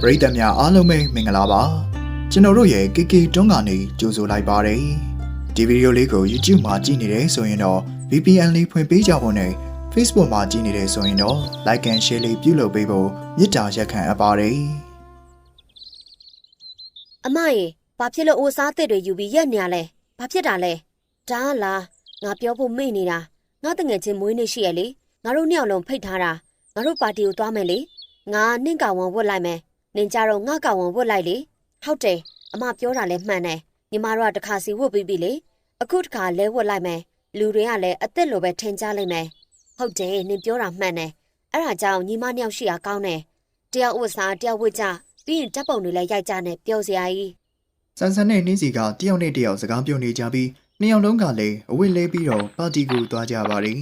ပရိသတ်များအားလုံးပဲမင်္ဂလာပါကျွန်တော်တို့ရဲ့ KK တွန်းကနေကြိုဆိုလိုက်ပါတယ်ဒီဗီဒီယိုလေးကို YouTube မှာကြည့်နေတယ်ဆိုရင်တော့ VPN လေးဖွင့်ပေးကြဖို့နဲ့ Facebook မှာကြည့်နေတယ်ဆိုရင်တော့ Like and Share လေးပြုလုပ်ပေးဖို့မေတ္တာရက်ခံအပ်ပါတယ်အမရေဘာဖြစ်လို့အိုးစားတစ်တွေယူပြီးရက်နေရလဲဘာဖြစ်တာလဲဒါကလားငါပြောဖို့မေ့နေတာငါတငယ်ချင်းမွေးနေရှိရလေငါတို့နှစ်ယောက်လုံးဖိတ်ထားတာငါတို့ပါတီကိုသွားမယ်လေငါနင့်ကောင်ဝန်ဝတ်လိုက်မယ် နင်ကြတော့ငါကောင်ဝန်ဝတ်လိုက်လေဟုတ်တယ်အမပြောတာလဲမှန်တယ်ညီမတို့ကတစ်ခါစီဝတ်ပြီးပြီလေအခုတစ်ခါလဲဝတ်လိုက်မယ်လူတွေကလည်းအသက်လိုပဲထင်ကြလိမ့်မယ်ဟုတ်တယ်နင်ပြောတာမှန်တယ်အဲ့ဒါကြောင့်ညီမနှစ်ယောက်ရှိတာကောင်းတယ်တယောက်ဝတ်စားတယောက်ဝတ်ကြပြီးရင်တပ်ပုံတွေလည်းရိုက်ကြနဲ့ပျော်စရာကြီးဆန်ဆန်နဲ့နှင်းစီကတယောက်နဲ့တယောက်စကားပြောနေကြပြီးနှစ်ယောက်လုံးကလည်းအဝတ်လဲပြီးတော့ပါတီကိုသွားကြပါတယ်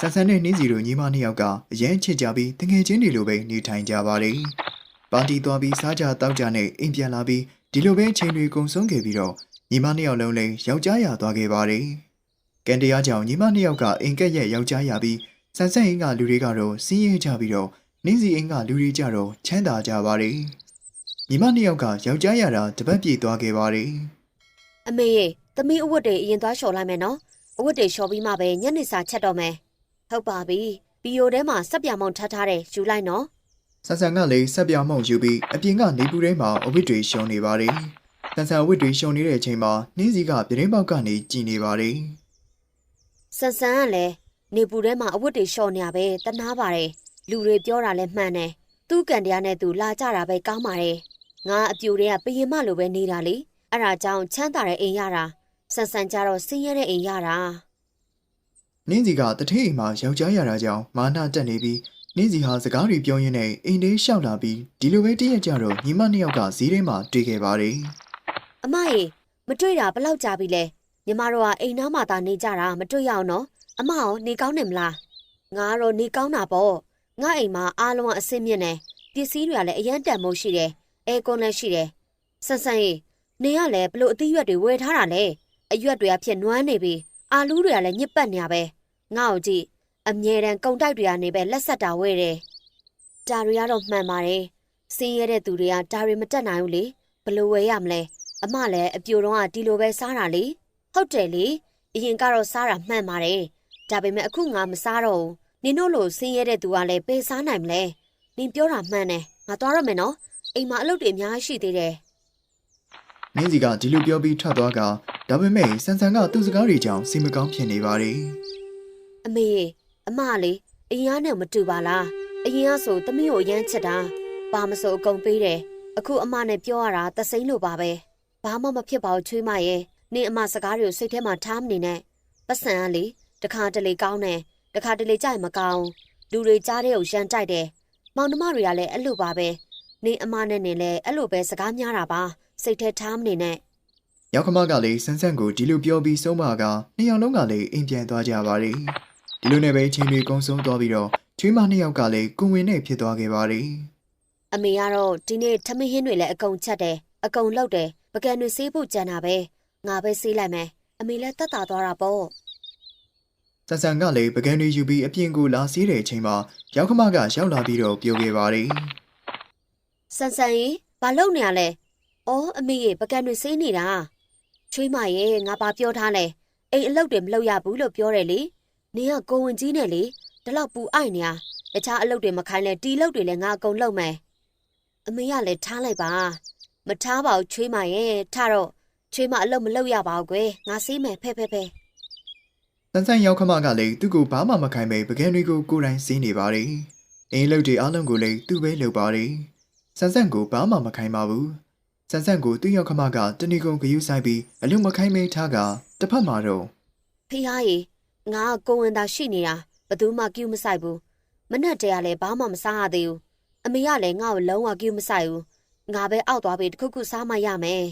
ဆန်ဆန်နဲ့နှင်းစီတို့ညီမနှစ်ယောက်ကအရင်ချစ်ကြပြီးတငယ်ချင်းတွေလိုပဲနေထိုင်ကြပါတယ် ပါတီသွားပြီးစားကြတောက်ကြနဲ့အိမ်ပြန်လာပြီးဒီလိုပဲအချိန်တွေကုန်ဆုံးခဲ့ပြီးတော့ညီမနှစ်ယောက်လုံးလည်းယောက်ျားရသွားခဲ့ပါတယ်ကန်တရားကြောင့်ညီမနှစ်ယောက်ကအိမ်ကက်ရဲ့ယောက်ျားရပြီးဆန်ဆန်အင်းကလူတွေကတော့စီးရဲကြပြီးတော့နှင်းစီအင်းကလူတွေကြတော့ချမ်းသာကြပါတယ်ညီမနှစ်ယောက်ကယောက်ျားရတာတပတ်ပြေသွားခဲ့ပါတယ်အမေရေသမီးအဝတ်တွေအရင်သွားလျှော်လိုက်မယ်နော်အဝတ်တွေလျှော်ပြီးမှပဲညနေစာချက်တော့မယ်ဟုတ်ပါပြီဘီယိုထဲမှာစက်ပြာမောင်ထပ်ထားတယ်ယူလိုက်နော်။ ဆန်ဆန်ကလည်းဆက်ပြားမှုန့်ယူပြီးအပြင်ကနေပူထဲမှာအဝတ်တွေရှုံနေပါတယ်။ဆန်ဆန်အဝတ်တွေရှုံနေတဲ့အချိန်မှာနှင်းစီကပြတင်းပေါက်ကနေကြည်နေပါတယ်ဆန်ဆန်ကလည်းနေပူထဲမှာအဝတ်တွေလျှော်နေရပဲတနာပါတယ်လူတွေပြောတာလည်းမှန်တယ်သူ့ကန်တရားနဲ့သူလာကြတာပဲကောင်းပါတယ်ငါအပြူတွေကပရင်မလိုပဲနေတာလေအဲ့ဒါကြောင့်ချမ်းသာတဲ့အိမ်ရတာဆန်ဆန်ကြတော့ဆင်းရဲတဲ့အိမ်ရတာ။နှင်းစီကတထေးအိမ်မှာယောက်ျားရတာကြောင့်မာနတက်နေပြီး နှင်းစီဟာစကားတွေပြောရင်းနဲ့အိမ်ထဲရှောက်လာပြီးဒီလိုပဲတည့်ရကြတော့ညီမနှစ်ယောက်ကဈေးထဲမှာတွေ့ခဲ့ပါတယ်အမရေမတွေ့တာဘယ်လောက်ကြာပြီလဲညီမတို့ကအိမ်နားမှာသာနေကြတာမတွေ့ရအောင်နော်အမရောနေကောင်းနေမလားငါကတော့နေကောင်းတာပေါ့ငါအိမ်မှာအားလုံးကအဆင်မြင့်တယ်ပစ္စည်းတွေကလည်းအရန်တန်မိုးရှိတယ်အဲကွန်လည်းရှိတယ်ဆန်ဆန်ရေနေရလဲဘလို့အသီးရွက်တွေဝယ်ထားတာလဲအရွက်တွေကဖြစ်နွမ်းနေပြီအာလူးတွေကလည်းညစ်ပတ်နေရပဲငါ့ကိုကြည့် အမြဲတမ်းကုံတိုက်တွေကနေပဲလက်ဆက်တာဝဲတယ်ဒါတွေကတော့မှန်ပါတယ်စင်းရဲတဲ့သူတွေကဒါတွေမတက်နိုင်ဘူးလေဘလို့ဝယ်ရမလဲအမလည်းအပြိုတော့ကဒီလိုပဲစားတာလေဟုတ်တယ်လေအရင်ကတော့စားတာမှန်ပါတယ်ဒါပေမဲ့အခုငါမစားတော့ဘူးနင်တို့လိုဆင်းရဲတဲ့သူကလည်းပေးစားနိုင်မလဲနင်ပြောတာမှန်တယ်ငါသွားရမယ်နော်အိမ်မှာအလုပ်တွေအများကြီးရှိသေးတယ်။နှင်းစီကဒီလိုပြောပြီးထွက်သွားကဒါပေမဲ့ဆန်ဆန်ကသူ့စကားတွေကြောင့်စိတ်မကောင်းဖြစ်နေပါတယ်အမေ အမလေးအရင်ကနဲ့မတူပါလားအရင်ကဆိုသမီးကိုအရမ်းချစ်တာပါမဆိုအကုန်ပေးတယ်အခုအမနဲ့ပြောရတာသစိမ့်လိုပါပဲဘာမှမဖြစ်ပါဘူးချွေးမရဲ့နင်အမစကားတွေကိုစိတ်ထဲမှာထားမနေနဲ့ပတ်စံကလေတခါတလေကောင်းတယ်တခါတလေကြိုက်မကောင်းလူတွေကြားတဲ့ကိုရန်တိုက်တယ်မောင်နှမတွေကလည်းအဲ့လိုပါပဲနင်အမနဲ့နင်လည်းအဲ့လိုပဲစကားများတာပါစိတ်ထဲထားမနေနဲ့။ရောက်ခမကလည်းဆန်းဆန်းကိုဒီလိုပြောပြီးဆုံးမကနှစ်ယောက်လုံးကလည်းအိမ်ပြန်သွားကြပါတယ်။ ဒီလိုနဲ့ပဲအချိန်တွေကုန်ဆုံးသွားပြီးတော့ချွေးမနှစ်ယောက်ကလည်းကိုဝင်နဲ့ဖြစ်သွားခဲ့ပါတယ်အမေကတော့ဒီနေ့ထမင်းဟင်းတွေလည်းအကုန်ချက်တယ်အကုန်လုပ်တယ်ပကံတွေဆေးဖို့ကြံတာပဲငါပဲဆေးလိုက်မယ်အမေလည်းတက်တာသွားတာပေါ့။ဆန်းဆန်းကလည်းပကံတွေယူပြီးအပြင်ကိုလာစီးတဲ့အချိန်မှာရောက်ခမကရောက်လာပြီးတော့ပြောခဲ့ပါတယ်ဆန်ဆန်ရေဘာလုပ်နေရလဲအော်အမေရေပကံတွေဆေးနေတာချွေးမရေငါပါပြောထားလဲအိမ်အလုပ်တွေမလုပ်ရဘူးလို့ပြောတယ်လေ နင်ကကိုဝင်ကြီးနဲ့လေဒီလောက်ပူအိုက်နေရတခြားအလုပ်တွေမခိုင်းလဲတီလုပ်တွေလည်းငါအကုန်လုပ်မယ်အမေကလည်းထားလိုက်ပါမထားပါဘူးချွေးမရေထားတော့ချွေးမအလုပ်မလုပ်ရပါဘူးကွယ်ငါဆေးမယ်ဖဲ့ဖဲ့ဖဲ့။ဆန်းဆန်းရောက်ခမကလည်းသူ့ကိုဘာမှမခိုင်းပဲပကံတွေကိုကိုယ်တိုင်စီးနေပါတယ်။အိမ်လုတ်တွေအားလုံးကိုလည်းသူ့ပဲလုပ်ပါတယ်။ဆန်းဆန်းကိုဘာမှမခိုင်းပါဘူး။ဆန်းဆန်းကိုသူ့ရောက်ခမကတဏီကုံဂယုဆိုင်ပြီးအလုံးမခိုင်းမဲထားကတစ်ဖက်မှာတော့ဖေဟာရေ ငါကကိုဝင်သာရှိနေတာဘယ်သူမှကြည့်မဆိုင်ဘူးမနဲ့တည်းကလည်းဘာမှမစားရသေးဘူးအမေကလည်းငါ့ကိုလုံးဝကြည့်မဆိုင်ဘူးငါပဲအောက်သွားပြီးတစ်ခုခုစားမှရမယ်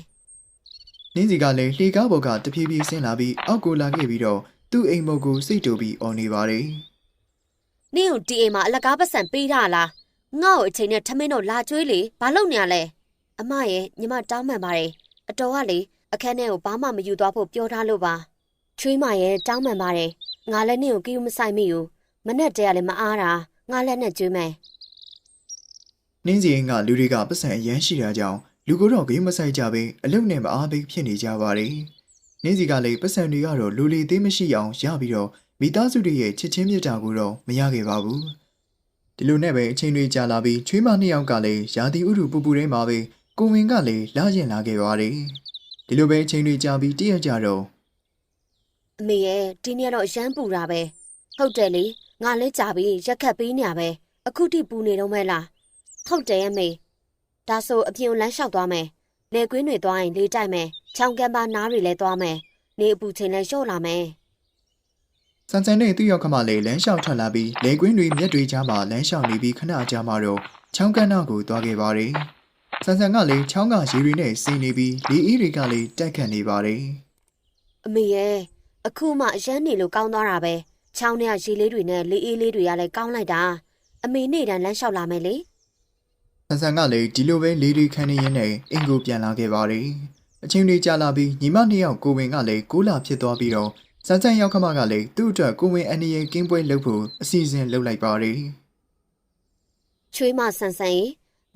နင်းစီကလည်းလှေကားပေါ်ကတဖြည်းဖြည်းဆင်းလာပြီးအောက်ကိုလာခဲ့ပြီးတော့သူ့အိမ်မုတ်ကိုစိတ်တူပြီးអော်နေပါတယ်နင့်ကိုဒီအိမ်မှာအလကားပတ်စံပေးထားလားငါ့ကိုအချိန်နဲ့ထမင်းတော့လာကျွေးလေဘာလုပ်နေရလဲအမရဲ့ညီမတောင်းမှန်ပါတယ်အတော်ကလေအခန်းထဲကိုဘာမှမယူသွားဖို့ပြောထားလို့ပါ ချွေးမရဲ့တောင်းမှန်ပါတယ်ငါလည်းနင့်ကိုကြည့်မဆိုင်မိဘူးမနဲ့တည်းကလည်းမအားတာငါလည်းနဲ့ကျွေးမယ်နှင်းစီရင်ကလူတွေကပတ်စံအရန်ရှိတာကြောင့်လူကိုတော့ဂိမ်းမဆိုင်ကြဘဲအလုတ်နဲ့မအားပိဖြစ်နေကြပါတယ်နှင်းစီကလည်းပတ်စံတွေကတော့လူလီသေးမရှိအောင်ရပြီးတော့မိသားစုတွေရဲ့ချစ်ချင်းမြတ်တာကိုတော့မရခဲ့ပါဘူးဒီလိုနဲ့ပဲအချိန်တွေကြာလာပြီးချွေးမနှစ်ယောက်ကလည်းရာသီဥတုပူပူထဲမှာပဲကိုဝင်ကလည်းလာရင်လာခဲ့ပါတယ်ဒီလိုပဲအချိန်တွေကြာပြီးတည့်ရကြတော့ အမေရဲ့ဒီနေ့တော့အရမ်းပူတာပဲဟုတ်တယ်လေငါလဲကြာပြီရက်ခတ်ပေးနေရပဲအခုထိပူနေတော့မဲလားဟုတ်တယ်အမေဒါဆိုအပြင်ကိုလမ်းလျှောက်သွားမယ်လေကွင်းတွေသွားရင်လေးတိုက်မယ်ချောင်းကမ်းပါနားတွေလည်းသွားမယ်နေအပူချိန်လည်းလျှော့လာမယ်ဆန်ဆန်နဲ့သူ့ရောက်ခမလေးလမ်းလျှောက်ထွက်လာပြီးလေကွင်းတွေမြက်တွေကြားမှာလမ်းလျှောက်နေပြီးခဏကြာမှတော့ချောင်းကန်းနာကိုသွားခဲ့ပါတယ်။ဆန်ဆန်ကလည်းချောင်းကရေတွေနဲ့စီနေပြီးလေအေးတွေကလည်းတိုက်ခတ်နေပါတယ်အမေရဲ့ အခုမှအရမ်းနေလို့ကောင်းသွားတာပဲချောင်းထဲကရေလေးတွေနဲ့လေအေးလေးတွေကလည်းကောင်းလိုက်တာအမေနေ့တိုင်းလမ်းလျှောက်လာမယ်လေ။ဆန်ဆန်ကလည်းဒီလိုပဲလေတွေခန်းနေရင်းနဲ့အင်ကိုပြန်လာခဲ့ပါတယ်။အချိန်တွေကြာလာပြီးညီမနှစ်ယောက်ကိုဝင်ကလည်းကိုလာဖြစ်သွားပြီးတော့ဆန်ဆန်ရောက်ခမကလည်းသူ့အတွက်ကိုဝင်အနေရဲ့ကင်းပွဲလုပ်ဖို့အစီအစဉ်လုပ်လိုက်ပါတယ်။ချွေးမဆန်ဆန်ရေ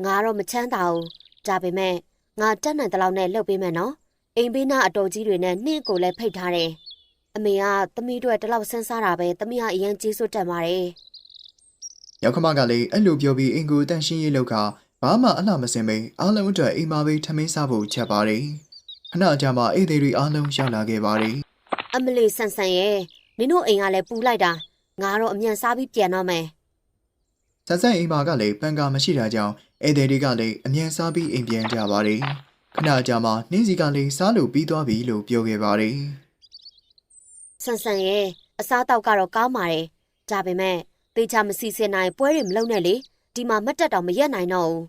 ငါတော့မချမ်းသာဘူးဒါပေမဲ့ငါတက်နိုင်တဲ့လောက်နဲ့လှုပ်ပေးမယ်နော်အိမ်ဘေးနာအတော်ကြီးတွေနဲ့နှင်းကိုလည်းဖိတ်ထားတယ် အမေကသမီးတို့တလောက်ဆန်းစားတာပဲသမီးကအရင်ကြီးစွတ်တက်ပါတယ်ရောက်ခမကလည်းအဲ့လိုပြောပြီးအင်ကိုတန့်ရှင်းရေးလောက်ကဘာမှအလှမစင်ပဲအားလုံးအတွက်အိမ်မှာပဲထမင်းစားဖို့ချက်ပါတယ်။ခဏကြာမှအိတ်သေးတွေအားလုံးရောက်လာခဲ့ပါတယ်အမလီဆန်ဆန်ရဲ့နင်တို့အိမ်ကလည်းပူလိုက်တာငါတော့အမြန်စားပြီးပြန်တော့မယ်။ဆက်ဆက်အိမ်မှာကလည်းပန်ကာမရှိတာကြောင့်အိတ်သေးတွေကလည်းအမြန်စားပြီးအိမ်ပြန်ကြပါတယ်။ခဏကြာမှနှင်းစီကလည်းစားလို့ပြီးသွားပြီလို့ပြောခဲ့ပါတယ် ဆန်ဆန်ရဲ့အစားတောက်ကတော့ကောင်းပါတယ်ဒါပေမဲ့တေချာမစီစင်နိုင်ပွဲတွေမလုပ်နဲ့လေဒီမှာမတ်တက်တော့မရက်နိုင်တော့ဘူး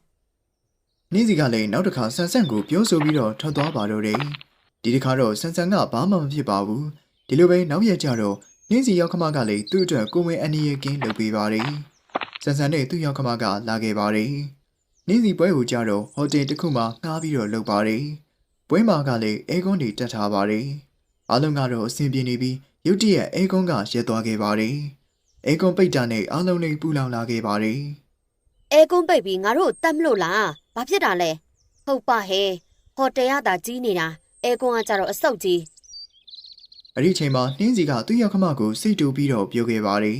။နှင်းစီကလည်းနောက်တစ်ခါဆန်ဆန်ကိုပြောဆိုပြီးတော့ထွက်သွားပါတော့တယ်။ဒီတစ်ခါတော့ဆန်ဆန်ကဘာမှမဖြစ်ပါဘူး။ဒီလိုပဲနောက်ရက်ကျတော့နှင်းစီရောက်ခမကလည်းသူ့အတွက်ကိုဝင်အနေရဲ့ကင်းလုပ်ပေးပါတယ်။ဆန်ဆန်နဲ့သူ့ရောက်ခမကလာခဲ့ပါတယ်။နေ့စီပွဲကိုကြတော့ဟိုတယ်တစ်ခုမှငှားပြီးတော့လုပ်ပါတယ်။ပွဲမှာကလည်းအဲကွန်းတွေတက်ထားပါတယ်။အားလုံးကတော့အဆင်ပြေနေပြီး ရုတ်တရက်အဲကွန်းကရက်သွားခဲ့ပါတယ်။အဲကွန်းပိတ်တာနဲ့အားလုံးလေးပူလောင်လာခဲ့ပါတယ်အဲကွန်းပိတ်ပြီးငါတို့တတ်မလို့လားဘာဖြစ်တာလဲဟုတ်ပါဟဲ့ဟိုတယ်ရတာကြီးနေတာအဲကွန်းကကြတော့အဆုတ်ကြီး။အဲ့ဒီချိန်မှာနှင်းစီကသူ့ရောက်ခမကိုစိတ်တူပြီးတော့ပြောခဲ့ပါတယ်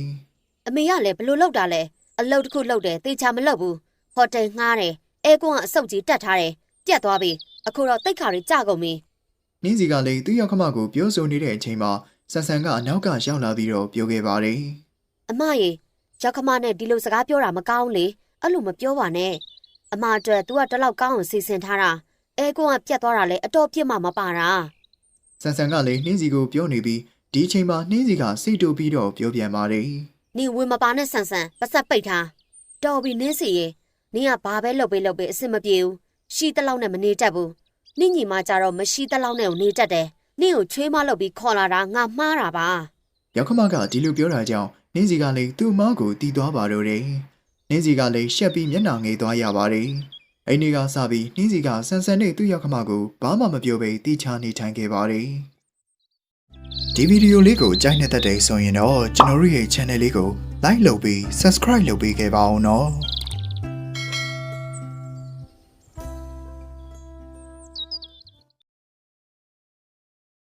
အမေကလည်းဘလို့လောက်တာလဲအလုတ်တစ်ခုလောက်တယ်တေချာမလောက်ဘူးဟိုတယ်ငှားတယ်အဲကွန်းကအဆုတ်ကြီးတက်ထားတယ်ပြတ်သွားပြီအခုတော့တိတ်ခါတွေကြကုန်ပြီ။နှင်းစီကလည်းသူ့ရောက်ခမကိုပြောဆိုနေတဲ့အချိန်မှာ ဆန်ဆန်ကအနောက်ကရောက်လာပြီးတော့ပြောခဲ့ပါတယ်အမရေရောက်ခမနဲ့ဒီလိုစကားပြောတာမကောင်းလေအဲ့လိုမပြောပါနဲ့အမအတွက် तू ကတလောက်ကောင်းအောင်စီစဉ်ထားတာအဲကွန်းကပြတ်သွားတာလဲအတော်ပြစ်မှမပါတာ။ဆန်ဆန်ကလည်းနှင်းစီကိုပြောနေပြီးဒီအချိန်မှာနှင်းစီကစိတ်တူပြီးတော့ပြောပြန်ပါတယ်။နင်ဝင်မပါနဲ့ဆန်ဆန်ပတ်ဆက်ပိတ်ထားတော်ပြီနင်းစီရင်နင်ကဘာပဲလုပ်ပေးလုပ်ပေးအဆင်မပြေဘူးရှိတလောက်နဲ့မနေတတ်ဘူးနင့်ညီမကြတော့မရှိတလောက်နဲ့ကိုနေတတ်တယ် နင့်ကိုချွေးမလုပ်ပြီးခေါ်လာတာငါမှားတာပါရောက်ခမကဒီလိုပြောတာကြောင့်နင်းစီကလည်းသူ့မောက်ကိုတီးသွားပါတော့တယ်။နင်းစီကလည်းရှက်ပြီးမျက်နှာငယ်သွားရပါတယ်။အဲ့ဒီကစပြီးနင်းစီကဆန်ဆန်နဲ့သူ့ရောက်ခမကိုဘာမှမပြောဘဲတီးချနေထိုင်ခဲ့ပါတယ်။ဒီဗီဒီယိုလေးကိုကြိုက်နေတဲ့တဲ့ဆိုရင်တော့ကျွန်တော်တို့ရဲ့ channel လေးကို like လုပ်ပြီး subscribe လုပ်ပေးခဲ့ပါအောင်နော်။